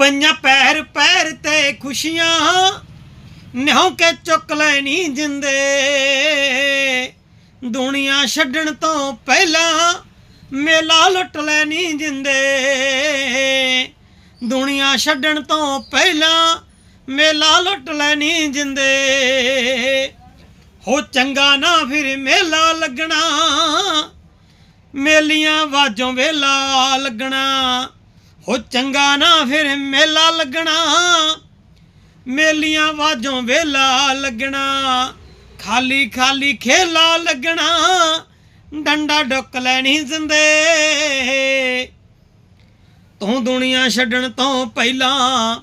ਪਈਆਂ ਪੈਰ ਪੈਰ ਤੇ ਖੁਸ਼ੀਆਂ ਨਿਉ ਕੇ ਚੁੱਕ ਲੈਣੀ ਜਿੰਦੇ। ਦੁਨੀਆ ਛੱਡਣ ਤੋਂ ਪਹਿਲਾਂ ਮੇਲਾ ਲੁੱਟ ਲੈਣੀ ਜਿੰਦੇ। ਦੁਨੀਆ ਛੱਡਣ ਤੋਂ ਪਹਿਲਾਂ ਮੇਲਾ ਲੁੱਟ ਲੈਣੀ ਜਿੰਦੇ। ਹੋ ਚੰਗਾ ਨਾ ਫਿਰ ਮੇਲਾ ਲੱਗਣਾ, ਮੇਲੀਆਂ ਵਾਜੋਂ ਵੇਲਾ ਲੱਗਣਾ। ਉਹ ਚੰਗਾ ਨਾ ਫਿਰ ਮੇਲਾ ਲੱਗਣਾ। ਮੇਲੀਆਂ ਵਾਜੋਂ ਵੇਲਾ ਲੱਗਣਾ। ਖਾਲੀ ਖਾਲੀ ਖੇਲਾ ਲੱਗਣਾ। ਡੰਡਾ ਡੁੱਕ ਲੈਣੀ ਜ਼ਿੰਦੇ। ਤੂੰ ਦੁਨੀਆ ਛੱਡਣ ਤੋਂ ਪਹਿਲਾਂ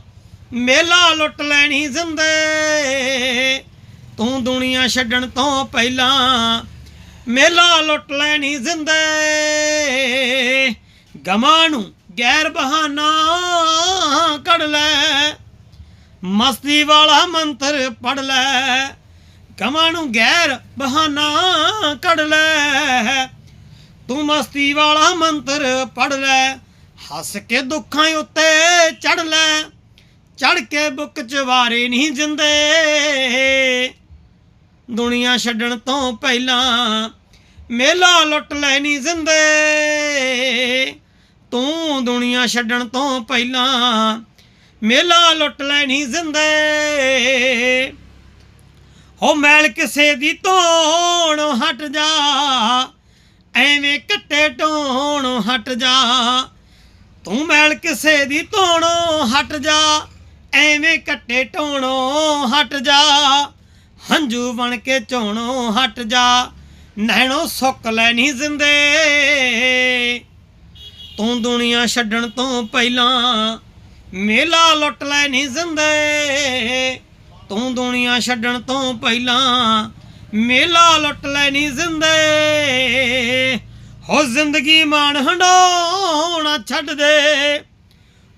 ਮੇਲਾ ਲੁੱਟ ਲੈਣੀ ਜ਼ਿੰਦੇ। ਤੂੰ ਦੁਨੀਆ ਛੱਡਣ ਤੋਂ ਪਹਿਲਾਂ ਮੇਲਾ ਲੁੱਟ ਲੈਣੀ ਜ਼ਿੰਦੇ। ਗਮਾਂ ਨੂੰ ਗੈਰ ਬਹਾਨਾ ਕੱਢ ਲੈ। ਮਸਤੀ ਵਾਲਾ ਮੰਤਰ ਪੜ ਲੈ। ਗਮਾਂ ਨੂੰ ਗੈਰ ਬਹਾਨਾ ਕੱਢ ਲੈ। ਤੂੰ ਮਸਤੀ ਵਾਲਾ ਮੰਤਰ ਪੜ ਲੈ। ਹੱਸ ਕੇ ਦੁੱਖਾਂ ਉੱਤੇ ਚੜ ਲੈ। ਚੜ ਕੇ ਬੁੱਕ ਚ ਵਾਰੇ ਨਹੀਂ ਜਿੰਦੇ। ਦੁਨੀਆ ਛੱਡਣ ਤੋਂ ਪਹਿਲਾਂ ਮੇਲਾ ਲੁੱਟ ਲੈਣੀ ਜ਼ਿੰਦੇ। ਤੂੰ ਦੁਨੀਆ ਛੱਡਣ ਤੋਂ ਪਹਿਲਾਂ ਮੇਲਾ ਲੁੱਟ ਲੈਣੀ ਜ਼ਿੰਦੇ। ਹੋ ਮੈਲ ਕਿਸੇ ਦੀ ਧੋਣ ਹਟ ਜਾ, ਐਵੇਂ ਕੱਟੇ ਢੋਣ ਹਟ ਜਾ। ਤੂੰ ਮੈਲ ਕਿਸੇ ਦੀ ਧੋਣੋਂ ਹਟ ਜਾ, ਐਵੇਂ ਕੱਟੇ ਢੋਣੋਂ ਹਟ ਜਾ। ਹੰਝੂ ਬਣ ਕੇ ਝੋਣੋਂ ਹਟ ਜਾ, ਨੈਣੋ ਸੁੱਕ ਲੈਣੀ ਜ਼ਿੰਦੇ। ਤੂੰ ਦੁਨੀਆ ਛੱਡਣ ਤੋਂ ਪਹਿਲਾਂ ਮੇਲਾ ਲੁੱਟ ਲੈ ਲੈਣੀ ਜ਼ਿੰਦੇ। ਤੂੰ ਦੁਨੀਆ ਛੱਡਣ ਤੋਂ ਪਹਿਲਾਂ ਮੇਲਾ ਲੁੱਟ ਲੈ ਲੈਣੀ ਜ਼ਿੰਦੇ। ਹੋ ਜ਼ਿੰਦਗੀ ਮਾਣ ਹੰਡਾਉਣਾ ਛੱਡ ਦੇ।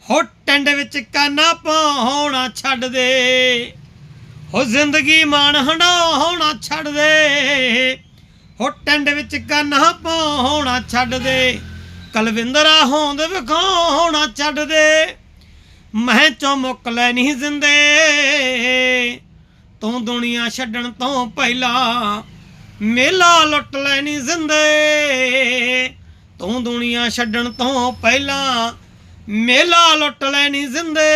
ਹੋ ਟੰਡ ਵਿੱਚ ਕਾਨਾ ਪਾਉਣਾ ਛੱਡ ਦੇ। ਹੋ ਜ਼ਿੰਦਗੀ ਮਾਣ ਹੰਡਾਉਣਾ ਛੱਡ ਦੇ। ਹੋ ਟੰਡ ਵਿੱਚ ਕਾਨਾ ਪਾਉਣਾ ਛੱਡ ਦੇ। ਕਲਵਿੰਦਰਾ ਹੋਂਦ ਵਿਖਾਉਣਾ ਛੱਡ ਦੇ ਮੈਂ ਚੋਂ ਮੁੱਕ ਨਹੀਂ ਜ਼ਿੰਦੇ। ਤੂੰ ਦੁਨੀਆ ਛੱਡਣ ਤੋਂ ਪਹਿਲਾਂ ਮੇਲਾ ਲੁੱਟ ਲੈ ਨਹੀਂ ਜ਼ਿੰਦੇ। ਤੂੰ ਦੁਨੀਆ ਛੱਡਣ ਤੋਂ ਪਹਿਲਾਂ ਮੇਲਾ ਲੁੱਟ ਲੈ ਲੈਣੀ ਜ਼ਿੰਦੇ।